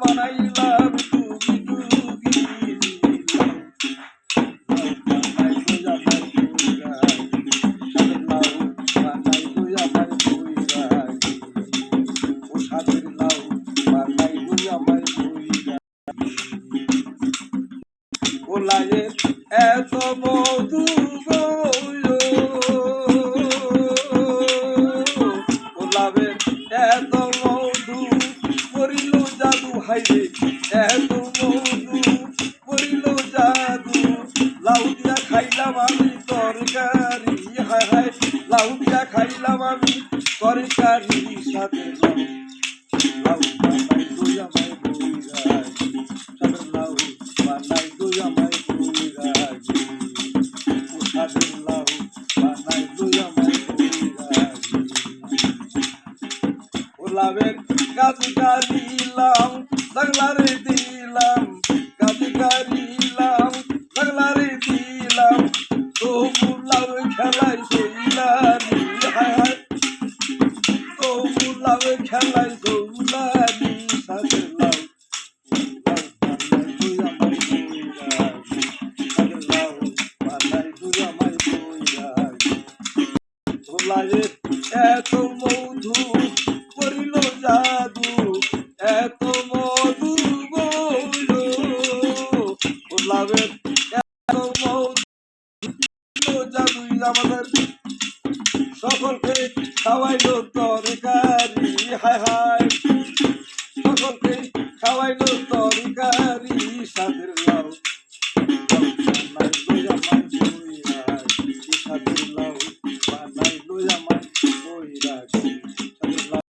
বানাইলাম টুকি টুকি। এত মধু গোলাপের এত হাইরে এত মধু করিল জাদু। লাউ দিয়া খাইলাম আমি তরকারি, হায় হায়, লাউ দিয়া খাইলাম আমি তরকারি। সাথে লাউ বানাই দুই আমায় বৈরাগী ও সাথে লাউ বানাই দুই আমায় গাছ গাড়িলাম লাগলারে দিলাম গাছ গাড়িলাম লাগলারে দিলাম, তবু লাউ খেলায় সইলারি হায় হায়। তবু লাউ খেলায় সৌলারি সাথে লাউ লাউ বানাই তুই আমায় ইসলামের আমাদের সকলকে খাওয়াইলো তরকারি। হায় হায়। সকলকে খাওয়াইলো তরকারি। সাদের লাউ। সাদের লাউ।